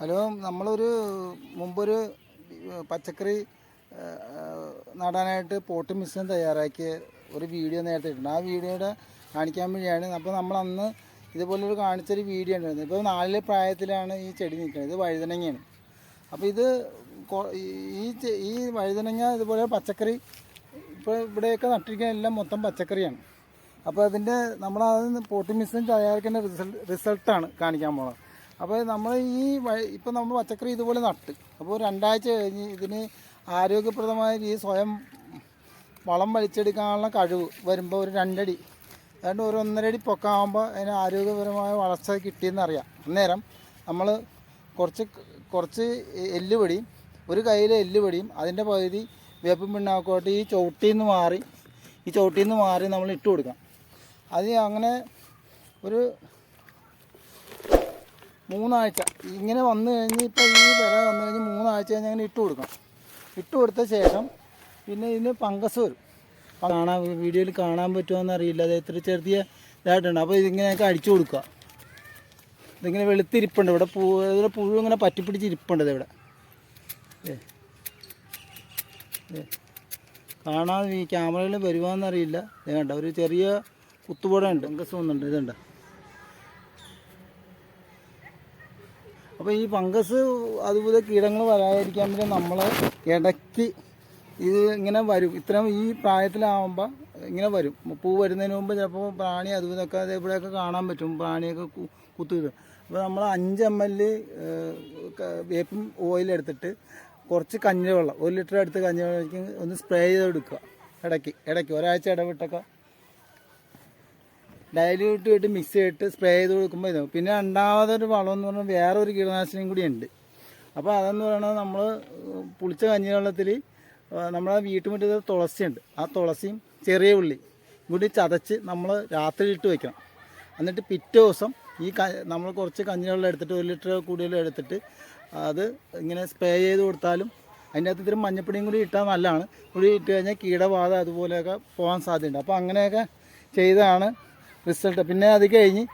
Hello നമ്മളൊരു മുമ്പൊരു പച്ചക്കറി നടാനായിട്ട് പോട്ട് മിശ്രം തയ്യാറാക്കിയ ഒരു വീഡിയോ നേരത്തെ ഇട്ടിട്ടുണ്ട്. ആ വീഡിയോയുടെ കാണിക്കാൻ വേണ്ടിയാണ് അപ്പോൾ നമ്മൾ അന്ന് ഇതുപോലൊരു കാണിച്ചൊരു വീഡിയോ ഉണ്ടായിരുന്നു ഇപ്പോൾ നാലിലെ പ്രായത്തിലാണ് ഈ ചെടി നിൽക്കുന്നത്. ഇത് വഴുതനങ്ങയാണ്. അപ്പോൾ ഇത് ഈ ഈ വഴുതനങ്ങ ഇതുപോലെ പച്ചക്കറി ഇപ്പോൾ ഇവിടെയൊക്കെ നട്ടിരിക്കുന്ന എല്ലാം മൊത്തം പച്ചക്കറിയാണ്. അപ്പോൾ അതിന്റെ നമ്മളത് പോട്ടി മിശ്രം തയ്യാറാക്കുന്ന റിസൾട്ട് റിസൾട്ടാണ് കാണിക്കാൻ പോകുന്നത് അപ്പോൾ നമ്മൾ ഈ ഇപ്പം നമ്മൾ പച്ചക്കറി ഇതുപോലെ നട്ട്. അപ്പോൾ രണ്ടാഴ്ച കഴിഞ്ഞ് ഇതിന് ആരോഗ്യപ്രദമായ രീതി സ്വയം വളം വലിച്ചെടുക്കാനുള്ള കഴിവ് വരുമ്പോൾ ഒരു രണ്ടടി അതുകൊണ്ട് ഒരു ഒന്നരടി പൊക്കാകുമ്പോൾ അതിന് ആരോഗ്യപരമായ വളർച്ച കിട്ടിയെന്നറിയാം. അന്നേരം നമ്മൾ കുറച്ച് കുറച്ച് എല്ലുപൊടിയും ഒരു കയ്യിലെ എല്ലുപൊടിയും അതിന്റെ പകുതി വേപ്പും പിണ്ണാക്കോട്ട് ഈ ചവിട്ടിയിൽ നിന്ന് മാറി ഈ ചവിട്ടിയിൽ നിന്ന് മാറി നമ്മൾ ഇട്ട് കൊടുക്കാം അത് അങ്ങനെ ഒരു മൂന്നാഴ്ച. ഇങ്ങനെ വന്ന് കഴിഞ്ഞ് ഇപ്പോൾ ഈ വില വന്നു കഴിഞ്ഞ് മൂന്നാഴ്ച കഴിഞ്ഞ് അങ്ങനെ ഇട്ട് കൊടുക്കണം. ഇട്ട് കൊടുത്ത ശേഷം പിന്നെ ഇതിന് പങ്കസ് വരും. കാണാൻ വീഡിയോയിൽ കാണാൻ പറ്റുമോ അറിയില്ല. അത് എത്ര ചെറിയ ഇതായിട്ടുണ്ട്. അപ്പോൾ ഇതിങ്ങനെയൊക്കെ അടിച്ചു കൊടുക്കുക ഇതിങ്ങനെ വെളുത്തിരിപ്പുണ്ട്. ഇവിടെ പൂ ഇതിലെ പുഴു ഇങ്ങനെ പറ്റിപ്പിടിച്ച് ഇരിപ്പുണ്ട് ഇവിടെ. കാണാതെ ഈ ക്യാമറയിൽ വരുവാന്നറിയില്ല കണ്ട? ഒരു ചെറിയ കുത്തുപുഴ ഉണ്ട്. പങ്കസ് വന്നുണ്ട് ഇതുണ്ട്. അപ്പോൾ ഈ ഫംഗസ് അതുപോലെ കീടങ്ങൾ വരാതിരിക്കാൻ വേണ്ടി നമ്മൾ ഇടയ്ക്ക് ഇത് ഇങ്ങനെ വരും. ഇത്രയും ഈ പ്രായത്തിലാവുമ്പോൾ ഇങ്ങനെ വരും. പൂ വരുന്നതിന് മുമ്പ് ചിലപ്പോൾ പ്രാണി അതുപോലൊക്കെ അത് ഇവിടെയൊക്കെ കാണാൻ പറ്റും. പ്രാണിയൊക്കെ കുത്തിയിടും. അപ്പോൾ നമ്മൾ അഞ്ച് എം എൽ വേപ്പും ഓയിൽ എടുത്തിട്ട് കുറച്ച് കഞ്ഞിവെള്ളം ഒരു ലിറ്റർ എടുത്ത് കഞ്ഞിവെള്ളം ഒന്ന് സ്പ്രേ ചെയ്തെടുക്കുക. ഇടയ്ക്ക് ഇടയ്ക്ക്. ഒരാഴ്ച ഇടവിട്ടൊക്കെ ഡയലൂട്ട് ഇട്ട് മിക്സ് ചെയ്തിട്ട് സ്പ്രേ ചെയ്ത് കൊടുക്കുമ്പോൾ ഇതാവും. പിന്നെ രണ്ടാമതൊരു വളം എന്ന് പറഞ്ഞാൽ വേറെ ഒരു കീടനാശിനിയും കൂടി ഉണ്ട്. അപ്പോൾ അതെന്ന് പറയുന്നത് നമ്മൾ പുളിച്ച കഞ്ഞിവെള്ളത്തിൽ നമ്മളെ വീട്ടുമുറ്റത്ത് തുളസി ഉണ്ട്. ആ തുളസിയും ചെറിയ ഉള്ളി കൂടി ചതച്ച് നമ്മൾ രാത്രി ഇട്ട് വയ്ക്കണം എന്നിട്ട് പിറ്റേ ദിവസം ഈ നമ്മൾ കുറച്ച് കഞ്ഞിവെള്ളം എടുത്തിട്ട് ഒരു ലിറ്റർ കൂടുതൽ എടുത്തിട്ട് അത് ഇങ്ങനെ സ്പ്രേ ചെയ്ത് കൊടുത്താലും അതിന്റെ അകത്ത് ഇത്തിരി മഞ്ഞപ്പൊടിയും കൂടി ഇട്ടാൽ നല്ലതാണ്. കൂടി ഇട്ട് കഴിഞ്ഞാൽ കീടബാധ അതുപോലെയൊക്കെ പോകാൻ സാധ്യതയുണ്ട്. അപ്പോൾ അങ്ങനെയൊക്കെ ചെയ്താണ് റിസൾട്ട് പിന്നെ അത് കഴിഞ്ഞ്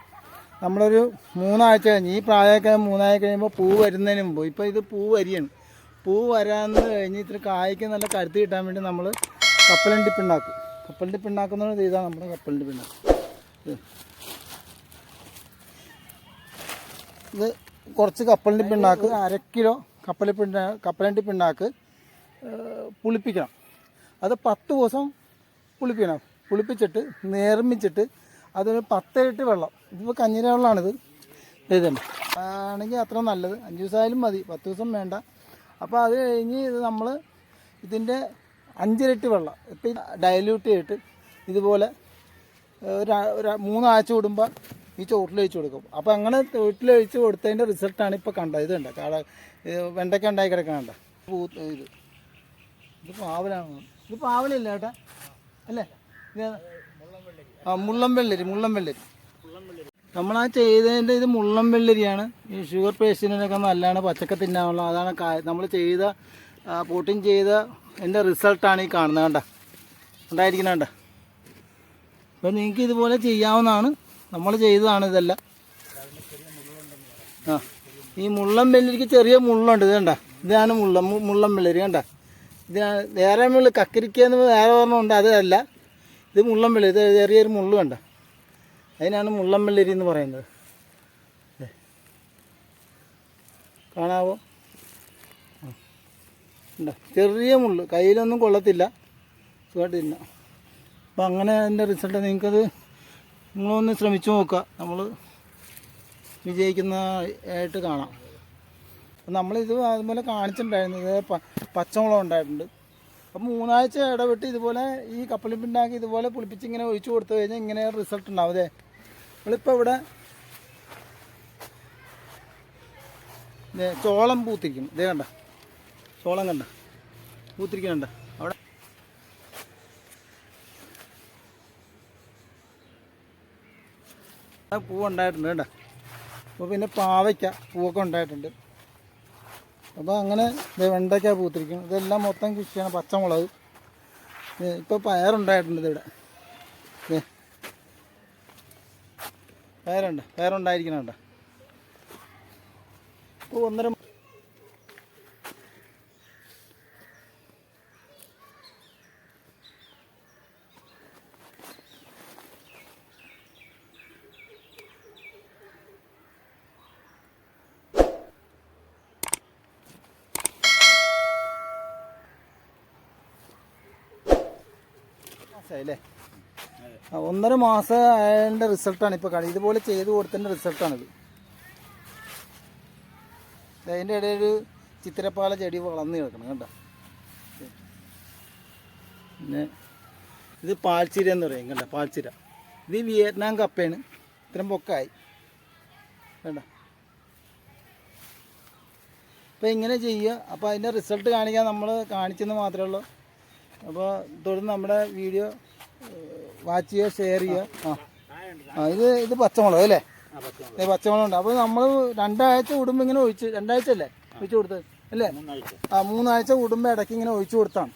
നമ്മളൊരു മൂന്നാഴ്ച കഴിഞ്ഞ് ഈ പ്രായമൊക്കെ മൂന്നാഴ്ച കഴിയുമ്പോൾ പൂ വരുന്നതിന് മുമ്പ് ഇപ്പോൾ ഇത് പൂ വരികയാണ്. പൂ വരാന്ന് കഴിഞ്ഞ് ഇത്തിരി കായ്ക്ക് നല്ല കരുത്ത് കിട്ടാൻ വേണ്ടി നമ്മൾ കപ്പലണ്ടി പിണ്ണാക്കും കപ്പലണ്ടി ഡിപ്പുണ്ടാക്കുന്ന ഇതാണ് നമ്മുടെ കപ്പലണ്ടി പിണ്ണാക്ക് ഇത് ഇത് കുറച്ച് കപ്പലണ്ടി പിണ്ണാക്ക് അര കിലോ കപ്പലി പിണ്ണ കപ്പലണ്ടി പിണ്ണാക്ക് പുളിപ്പിക്കണം. അത് പത്ത് ദിവസം പുളിപ്പിക്കണം. പുളിപ്പിച്ചിട്ട് നേർമ്മിച്ചിട്ട് അതൊരു പത്ത് ലിറ്റർ വെള്ളം ഇതിപ്പോൾ കഞ്ഞിര വെള്ളമാണിത് ഇതുണ്ട് ആണെങ്കിൽ അത്ര നല്ലത്. അഞ്ച് ദിവസമായാലും മതി. പത്ത് ദിവസം വേണ്ട. അപ്പോൾ അത് കഴിഞ്ഞ് ഇത് നമ്മൾ ഇതിന്റെ അഞ്ചിരട്ടി വെള്ളം. ഇപ്പം ഡയല്യൂട്ട് ചെയ്തിട്ട് ഇതുപോലെ ഒരു മൂന്നാഴ്ച കൂടുമ്പോൾ ഈ ചോട്ടിൽ ഒഴിച്ച് കൊടുക്കും. അപ്പോൾ അങ്ങനെ ചോട്ടിൽ ഒഴിച്ച് കൊടുത്തതിന്റെ റിസൾട്ടാണ് ഇപ്പോൾ കണ്ടത്. ഇത് കണ്ട? കാട ഇത് വെണ്ടയ്ക്ക ഉണ്ടായി കിടക്കണണ്ട ഇത്. ഇത് പാവലാണ്. ഇത് പാവലില്ല ചേട്ടാ അല്ലേ? ഇത് ആ മുള്ളം വെള്ളരി മുള്ളം വെള്ളരി നമ്മളാ ചെയ്തതിന്റെ ഇത് മുള്ളം വെള്ളരിയാണ് ഈ ഷുഗർ പേഷ്യന്റിനൊക്കെ നല്ലതാണ് പച്ചക്ക തിന്നാനുള്ള അതാണ് നമ്മൾ ചെയ്ത പോട്ടിങ് ചെയ്ത എന്റെ റിസൾട്ടാണ് ഈ കാണുന്നത് കണ്ട. ഉണ്ടായിരിക്കുന്ന കണ്ട. അപ്പോൾ നിങ്ങൾക്ക് ഇതുപോലെ ചെയ്യാവുന്നതാണ്. നമ്മൾ ചെയ്തതാണ് ഇതെല്ലാം. ആ ഈ മുള്ളം വെള്ളരിക്ക് ചെറിയ മുള്ളുണ്ട്. ഇത് കണ്ട. ഇതാണ് മുള്ളം മുള്ളം വെള്ളരി കണ്ട. ഇത് വേറെ മുള്ളു കക്കരിക്ക എന്ന് വേറെ ഒരെണ്ണം ഉണ്ട്. അതല്ല. ഇത് മുള്ളം വെള്ളരി ഇത് ചെറിയൊരു മുള്ളു കണ്ട. അതിനാണ് മുള്ളം വെള്ളരി എന്ന് പറയുന്നത്. കാണാവോ. ഉണ്ടോ ചെറിയ മുള്ളു. കയ്യിലൊന്നും കൊള്ളത്തില്ല. സുഖമായിട്ട് അപ്പം അങ്ങനെ അതിന്റെ റിസൾട്ട് നിങ്ങൾക്കത് നിങ്ങളൊന്ന് ശ്രമിച്ചു നോക്കുക. നമ്മൾ വിജയിക്കുന്ന ആയിട്ട് കാണാം. അപ്പം നമ്മളിത് അതുപോലെ കാണിച്ചിട്ടുണ്ടായിരുന്നു. ഇത് പച്ചമുളക് ഉണ്ടായിട്ടുണ്ട്. അപ്പം മൂന്നാഴ്ച ഇടവിട്ട് ഇതുപോലെ ഈ കപ്പലിപ്പിണ്ടാക്കി ഇതുപോലെ പുളിപ്പിച്ച് ഇങ്ങനെ ഒഴിച്ചു കൊടുത്തു കഴിഞ്ഞാൽ ഇങ്ങനെ റിസൾട്ട് ഉണ്ടാവും അതെ നമ്മളിപ്പോൾ ഇവിടെ ചോളം പൂത്തിരിക്കും ഇതേ കണ്ട. ചോളം കണ്ട. പൂത്തിരിക്കുന്നുണ്ട്. അവിടെ പൂവുണ്ടായിട്ടുണ്ട് കേട്ടോ അപ്പോൾ പിന്നെ പാവയ്ക്ക പൂവൊക്കെ ഉണ്ടായിട്ടുണ്ട്. അപ്പോൾ അങ്ങനെ വെണ്ടയ്ക്ക പൂത്തിരിക്കും ഇതെല്ലാം മൊത്തം കൃഷിയാണ് പച്ചമുളക്. ഇപ്പോൾ പയറുണ്ടായിട്ടുണ്ട് ഇവിടെ. പയറുണ്ട്. പയറുണ്ടായിരിക്കണം ഇപ്പോൾ ഒന്നര ആ, ഒന്നര മാസം അതിന്റെ റിസൾട്ടാണ് ഇപ്പോൾ കാണുന്നത് ഇതുപോലെ ചെയ്ത് കൊടുത്തതിന്റെ റിസൾട്ടാണിത്. അതിന്റെ ഇടയിൽ ചിത്തിരപ്പാല ചെടി വളർന്ന് കിടക്കണം കണ്ടോ? പിന്നെ ഇത് പാൽച്ചിര എന്ന് പറയും കണ്ട? പാൽച്ചിര. ഇത് വിയറ്റ്നാം കപ്പയാണ്. ഇത്രയും പൊക്കായി. വേണ്ട അപ്പോൾ ഇങ്ങനെ ചെയ്യുക. അപ്പോൾ അതിന്റെ റിസൾട്ട് കാണിക്കാൻ നമ്മൾ കാണിച്ചെന്ന് മാത്രമേ ഉള്ളൂ. അപ്പോൾ തുടർന്ന് നമ്മുടെ വീഡിയോ വാച്ച് ചെയ്യുക ഷെയർ ചെയ്യുക. ആ. ആ ഇത് ഇത് പച്ചമുളക് അല്ലേ? ഇത് പച്ചമുളക്. ഉണ്ട് അപ്പോൾ നമ്മൾ രണ്ടാഴ്ച കൂടുമ്പോൾ ഇങ്ങനെ ഒഴിച്ച് രണ്ടാഴ്ച അല്ലേ? ഒഴിച്ചു കൊടുത്തത് അല്ലേ? ആ മൂന്നാഴ്ച കൂടുമ്പോൾ ഇടയ്ക്ക് ഇങ്ങനെ ഒഴിച്ചു കൊടുത്താണ്.